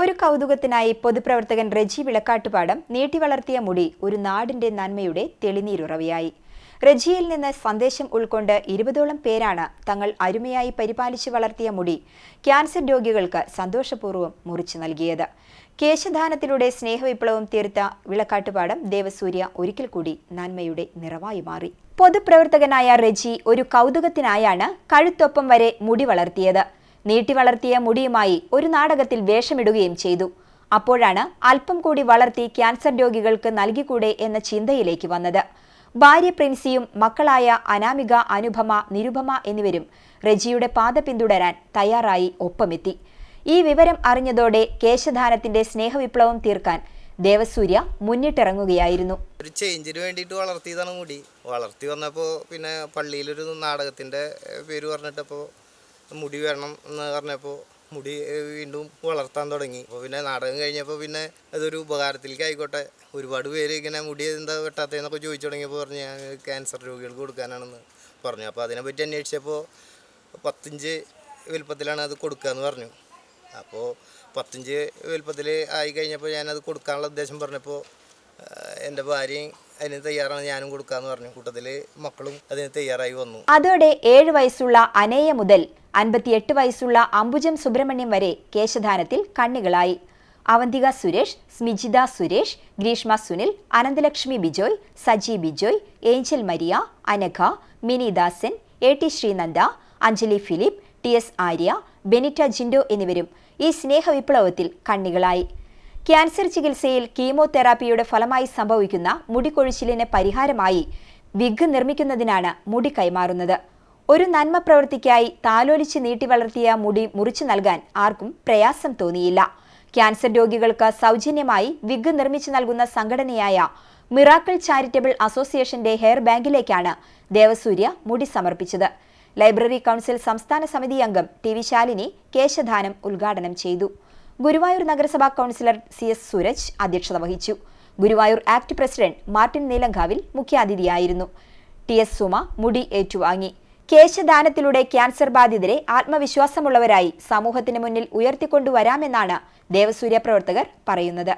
ഒരു കൗതുകത്തിനായി പൊതുപ്രവർത്തകൻ റെജി വിളക്കാട്ടുപാടം നീട്ടി വളർത്തിയ മുടി ഒരു നാടിന്റെ നന്മയുടെ തെളിനീരുറവയായി. റെജിയിൽ നിന്ന് സന്ദേശം ഉൾക്കൊണ്ട് ഇരുപതോളം പേരാണ് തങ്ങൾ അരുമയായി പരിപാലിച്ചു വളർത്തിയ മുടി ക്യാൻസർ രോഗികൾക്ക് സന്തോഷപൂർവം മുറിച്ചു നൽകിയത്. കേശദാനത്തിലൂടെ സ്നേഹവിപ്ലവം തീർത്ത വിളക്കാട്ടുപാടം ദേവസൂര്യ ഒരിക്കൽ കൂടി നന്മയുടെ നിറവായി മാറി. പൊതുപ്രവർത്തകനായ റെജി ഒരു കൗതുകത്തിനായാണ് കഴുത്തൊപ്പം വരെ മുടി വളർത്തിയത്. നീട്ടി വളർത്തിയ മുടിയുമായി ഒരു നാടകത്തിൽ വേഷമിടുകയും ചെയ്തു. അപ്പോഴാണ് അല്പം കൂടി വളർത്തി ക്യാൻസർ രോഗികൾക്ക് നൽകിക്കൂടെ എന്ന ചിന്തയിലേക്ക് വന്നത്. ഭാര്യ പ്രിൻസിയും മക്കളായ അനാമിക അനുപമ നിരുപമ എന്നിവരും റെജിയുടെ പാത പിന്തുടരാൻ തയ്യാറായി ഒപ്പമെത്തി. ഈ വിവരം അറിഞ്ഞതോടെ കേശധാനത്തിന്റെ സ്നേഹവിപ്ലവം തീർക്കാൻ ദേവസൂര്യ മുന്നിട്ടിറങ്ങുകയായിരുന്നു. ഒരു ചേഞ്ചിന് വേണ്ടിയിട്ട് വളർത്തിയതാണ് മുടി. വളർത്തി വന്നപ്പോൾ പിന്നെ പള്ളിയിലൊരു നാടകത്തിന്റെ പേര് പറഞ്ഞിട്ടപ്പോൾ മുടി വേണം എന്ന് പറഞ്ഞപ്പോൾ മുടി വീണ്ടും വളർത്താൻ തുടങ്ങി. അപ്പോൾ പിന്നെ നാടകം കഴിഞ്ഞപ്പോൾ പിന്നെ അതൊരു ഉപകാരത്തിലേക്ക് ആയിക്കോട്ടെ ഒരുപാട് പേര് ഇങ്ങനെ മുടി എന്താ വെട്ടാത്തതെന്നൊക്കെ ചോദിച്ചു തുടങ്ങിയപ്പോൾ പറഞ്ഞു ഞാൻ ക്യാൻസർ രോഗികൾക്ക് കൊടുക്കാനാണെന്ന് പറഞ്ഞു. അപ്പോൾ അതിനെപ്പറ്റി അന്വേഷിച്ചപ്പോൾ പത്തിഞ്ച് വലുപ്പത്തിലാണ് അത് കൊടുക്കുക എന്ന് പറഞ്ഞു. അപ്പോൾ പത്തിഞ്ച് വലുപ്പത്തിൽ ആയി കഴിഞ്ഞപ്പോൾ ഞാനത് കൊടുക്കാനുള്ള ഉദ്ദേശം പറഞ്ഞപ്പോൾ എന്റെ ഭാര്യയും അതിന് തയ്യാറാണ് ഞാനും കൊടുക്കാന്ന് പറഞ്ഞു. കൂട്ടത്തിൽ മക്കളും അതിന് തയ്യാറായി വന്നു. അതോടെ ഏഴ് വയസ്സുള്ള അനയ മുതൽ അൻപത്തിയെട്ട് വയസ്സുള്ള അംബുജം സുബ്രഹ്മണ്യം വരെ കേശധാനത്തിൽ കണ്ണികളായി. Avanthika Suresh Smijitha Suresh Greeshma Sunil Ananthalakshmi Bijoy Saji Bijoy Angel Maria Anagha Mini Dasan A T Sreenanda Anjali Philip T S Arya Benitta Jindo എന്നിവരും ഈ സ്നേഹ വിപ്ലവത്തിൽ കണ്ണികളായി. ക്യാൻസർ ചികിത്സയിൽ കീമോതെറാപ്പിയുടെ ഫലമായി സംഭവിക്കുന്ന മുടികൊഴിച്ചിലിന് പരിഹാരമായി വിഗ് നിർമ്മിക്കുന്നതിനാണ് മുടി കൈമാറുന്നത്. ഒരു നന്മ പ്രവൃത്തിക്കായി താലോലിച്ച് നീട്ടി വളർത്തിയ മുടി മുറിച്ചു നൽകാൻ ആർക്കും പ്രയാസം തോന്നിയില്ല. ക്യാൻസർ രോഗികൾക്ക് സൗജന്യമായി വിഗ് നിർമ്മിച്ചു നൽകുന്ന സംഘടനയായ മിറാക്കിൾ ചാരിറ്റബിൾ അസോസിയേഷന്റെ ഹെയർ ബാങ്കിലേക്കാണ് ദേവസൂര്യ മുടി സമർപ്പിച്ചത്. ലൈബ്രറി കൗൺസിൽ സംസ്ഥാന സമിതി അംഗം ടി വി ശാലിനി കേശദാനം ഉദ്ഘാടനം ചെയ്തു. ഗുരുവായൂർ നഗരസഭാ കൗൺസിലർ സി എസ് സൂരജ് അധ്യക്ഷത വഹിച്ചു. Guruvayur act president Martin Neelankavil മുഖ്യാതിഥിയായിരുന്നു. T S Suma മുടി ഏറ്റുവാങ്ങി. കേശദാനത്തിലൂടെ ക്യാൻസർ ബാധിതരെ ആത്മവിശ്വാസമുള്ളവരായി സമൂഹത്തിന് മുന്നിൽ ഉയർത്തിക്കൊണ്ടുവരാമെന്നാണ് ദേവസൂര്യ പ്രവർത്തകർ പറയുന്നത്.